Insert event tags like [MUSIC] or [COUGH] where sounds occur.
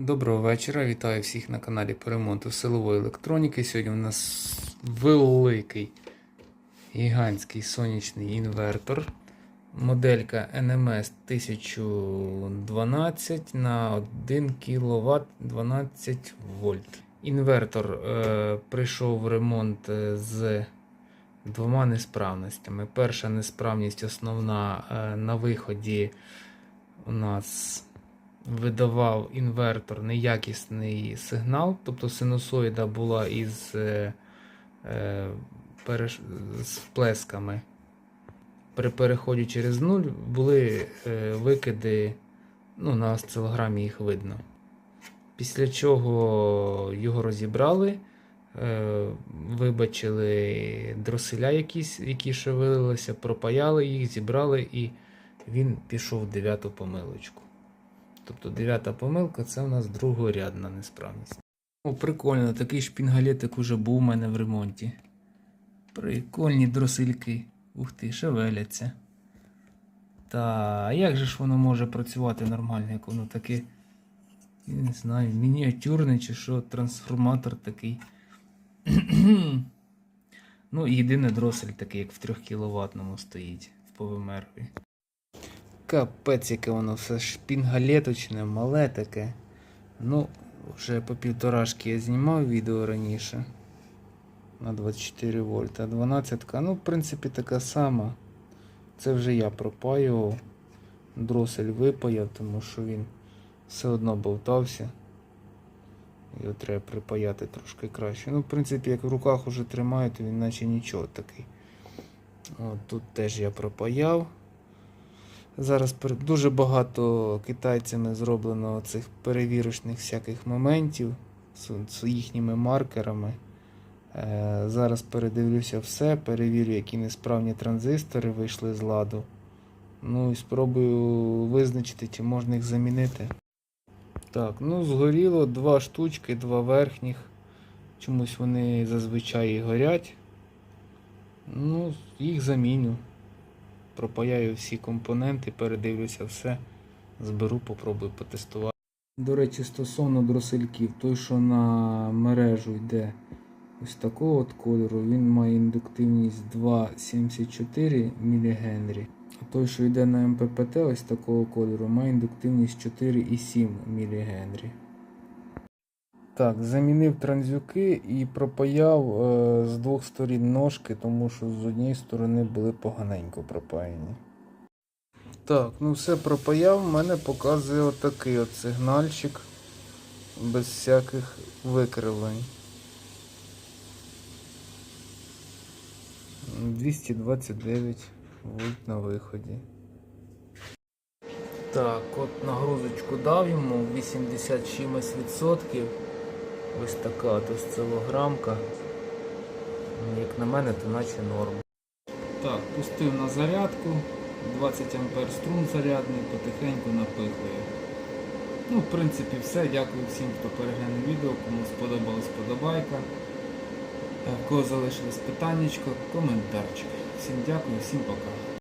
Доброго вечора, вітаю всіх на каналі по ремонту силової електроніки. Сьогодні у нас великий гігантський сонячний інвертор. Моделька NMS 1012 на 1 кВт 12 вольт. Інвертор е, прийшов в ремонт е, з двома несправностями. Перша несправність основна е, на виході у нас видавав інвертор неякісний сигнал, тобто синусоїда була із е, е, переш... з вплесками. При переході через нуль були е, викиди, ну, на осцилограмі їх видно. Після чого його розібрали, е, вибачили дроселя якісь, які шевелилися, пропаяли їх, зібрали і він пішов в дев'яту помилочку. Тобто дев'ята помилка це у нас другорядна несправність. О, прикольно, такий шпінгалетик уже був у мене в ремонті. Прикольні дросильки. Ух ти, шевеляться. Та як же ж воно може працювати нормально, як воно таке, я не знаю, мініатюрне чи що, трансформатор такий. [CLEARS THROAT] ну, єдиний дросель такий, як в 3 кВт стоїть в повимерві. Капець, яке воно все шпінгалеточне, мале таке. Ну, вже по півторашки я знімав відео раніше. На 24 вольта. 12, ну, в принципі, така сама. Це вже я пропаював. Дросель випаяв, тому що він все одно болтався. Його треба припаяти трошки краще. Ну, в принципі, як в руках уже тримаю, то він наче нічого такий. От тут теж я пропаяв. Зараз дуже багато китайцями зроблено цих перевірочних всяких моментів з, їхніми маркерами. Е, зараз передивлюся все, перевірю, які несправні транзистори вийшли з ладу. Ну і спробую визначити, чи можна їх замінити. Так, ну згоріло два штучки, два верхніх. Чомусь вони зазвичай горять. Ну, їх заміню пропаяю всі компоненти, передивлюся все, зберу, попробую потестувати. До речі, стосовно дросельків, той, що на мережу йде ось такого от кольору, він має індуктивність 2,74 мГ. А той, що йде на МППТ ось такого кольору, має індуктивність 4,7 мГ. Так, замінив транзюки і пропаяв е, з двох сторін ножки, тому що з однієї сторони були поганенько пропаяні. Так, ну все пропаяв, в мене показує отакий от сигнальчик без всяких викривлень. 229 вольт на виході. Так, от нагрузочку дав йому 80 чимось відсотків. Ось така от осцилограмка. Ну, Як на мене, то наче норм. Так, пустив на зарядку. 20 ампер струм зарядний, потихеньку напихує. Ну, в принципі, все. Дякую всім, хто переглянув відео, кому сподобалась подобайка. Е, В кого залишилось питаннячко, коментарчик. Всім дякую, всім пока.